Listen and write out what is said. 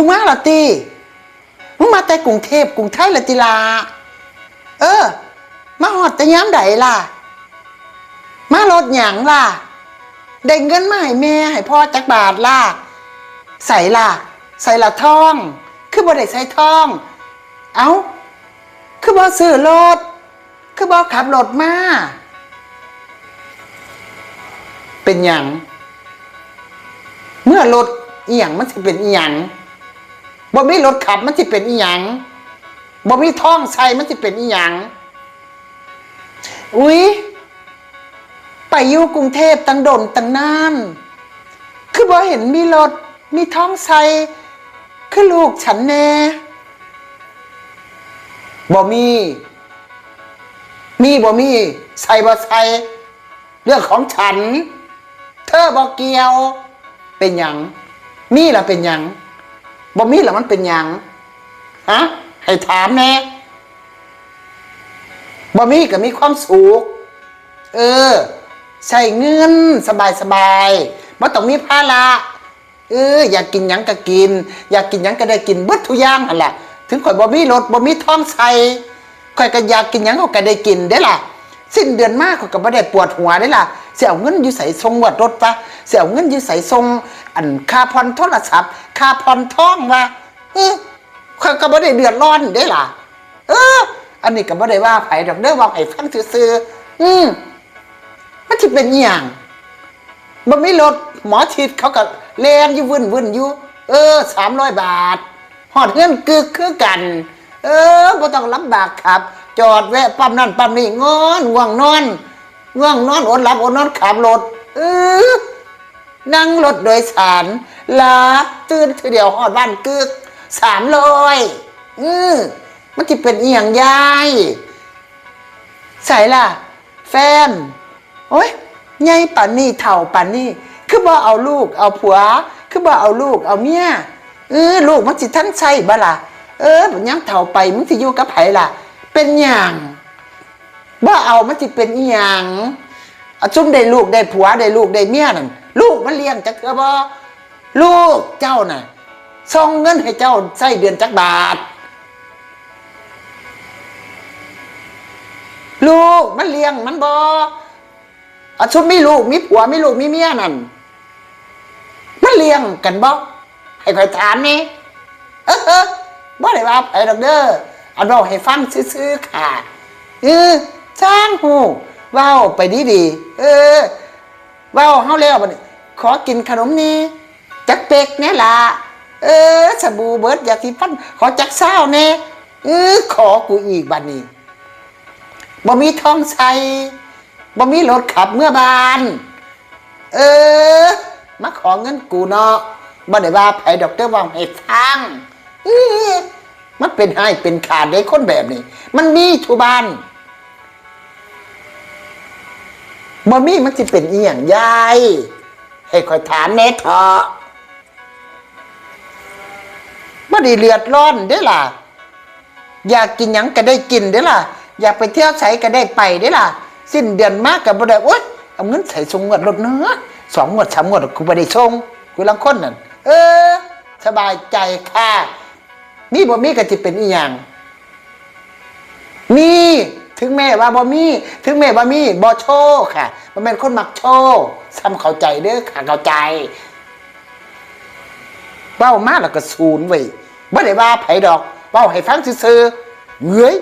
มึงมาละตีมึงมาแต่กรุงเทพกรุงไทยละติลา เออ มาหอดแต่ย้ำใดล่ะ มารถหยังล่ะ ได้เงินมาให้แม่ให้พ่อจักบาทล่ะ ใส่ล่ะ ใส่ละท่อง คือบ่ได้ใส่ท่อง เอ้า คือบ่ซื้อรถ คือบ่ขับรถมา เป็นหยัง เมื่อรถอีหยังมันจะเป็นอีหยัง บ่มีรถขับมันจะเป็นอีหยังบ่มีท่องใส่มันจะเป็นอีหยังอุ๊ยไปอยู่กรุงเทพตั้งดนตั้งนานคือบ่เห็นมีรถมีท้องใส่คือลูกฉันแน่บ่มี มีบ่มีใส่บ่ใส่เรื่องของฉัน เธอบ่เกี่ยว เป็นหยังมีล่ะเป็นหยัง บ่มีล่ะมันเป็นหยังฮะให้ถามแน่บ่มีก็มีความสุขเออ ใช้เงินสบายสบายๆบ่ต้องมีภาระเอออยากกินหยังก็กิน อยากกินหยังก็ได้กินเบิดทุกอย่างหั่นล่ะ ถึงข่อยบ่มีรถบ่มีท้องใส่ข่อยก็อยากกินหยังก็ได้กินเด้ล่ะ สิ้นเดือนมากข่อยก็บ่ได้ปวดหัวเด้ล่ะ สิเอาเงินอยู่ใส่ทรงวัดรถปะเสิเอาเงินอยู่ใส่ทรงอันค่าผ่อนโทรศัพท์ค่าผ่อนท้องวะเออข่อยก็บ่ได้เดือดร้อนเด้ล่ะ เออ อันนี้ก็บ่ได้ว่าไผดอกเด้อว่าไผฟังซื่อๆอืมมันจะเป็นอย่างมันไม่ลดหมอฉีดเขาก็แลนอยู่วุ่นวุ่นอยู่ เออสามร้อยบาทหอดเงินกึกคือกัน เออบ่ต้องลำบากครับ จอดแวะปั๊มนั่นปั๊มนี่งอนง่วงนอน ง่วงนอนอดหลับอดนอนขับรถเออนั่งรถโดยสารลับตื่นทีเดียวหอดบ้านกึกสามร้อยอือมันจะเป็นอีหยังยายใส่ล่ะ แฟน โอ้ยไงป่านนี่เถ่าป่านนี่ คือบ่เอาลูก เอาผัว คือบ่เอาลูก เอาเมียเออลูกมันสิท่านใช่บ่ล่ะ เออยังเถ่าไปมึงสิอยู่กับไผล่ะ เป็นหยัง บ่เอามันสิเป็นอีหยังจุ่มได้ลูกได้ผัวได้ลูกได้เมียนั่นลูกมันเลี้ยงจักเทื่อบ่ลูกเจ้าน่ะส่งเงินให้เจ้าใช้เดือนจักบาท ลูกมันเลี้ยงมันบ่อาชุมมีลูกมีผัวมีลูกมีเมียนั่นมันเลี้ยงกันบ่ให้คอยถามนี่เออเออบ่ได้ว่าไผดอกเด้อเอาเราให้ฟังซื่อๆค่ะเออ ช่างหูว้าวไปดีๆเออว้าวเฮาแล้วบัดนี้ขอกินขนมนี้จักเป็กแน่ล่ะเออสบู่เบิดอยากสิฟันขอจักเศร้าแน่เออขอกูอีกบัดนี้บ่มีทองใส่บ่มีรถขับเมื่อบาน เออ มาขอเงินกูเนาะบ่ได้ว่าไผดอกเตอร์ว่าให้ฟังอื้อมันเป็นให้เป็นขาดได้คนแบบนี้ มันมีทุบ้าน บ่มีมันสิเป็นอีหยังยาย ให้คอยถามแน่เถอะบ่ได้เลือดร้อนเด้ล่ะ อยากกินหยังก็ได้กินเด้ล่ะ อยากไปเที่ยวใสก็ได้ไปเด้ล่ะ สิ้นเดือนมากกับบ่ได้โอ๊ยเอาเงินใส่สงงวดรถเนื้อสองงวดสามงวดกูบ่ได้ส่งกูลังคนนั่นเออ สบายใจค่ะนี่บ่มีก็จะเป็นอีหยังมี ถึงแม่ว่าบ่มี ถึงแม่ว่ามีบ่โชว์ค่ะมันเป็นคนมักโชว์ซ้ำเข้าใจเด้อค่ะเข้าใจเบ้ามาแล้วก็ศูนย์ไว้ยบ่ได้ว่าไผดอกเบ้าให้ฟังซื่อๆเงย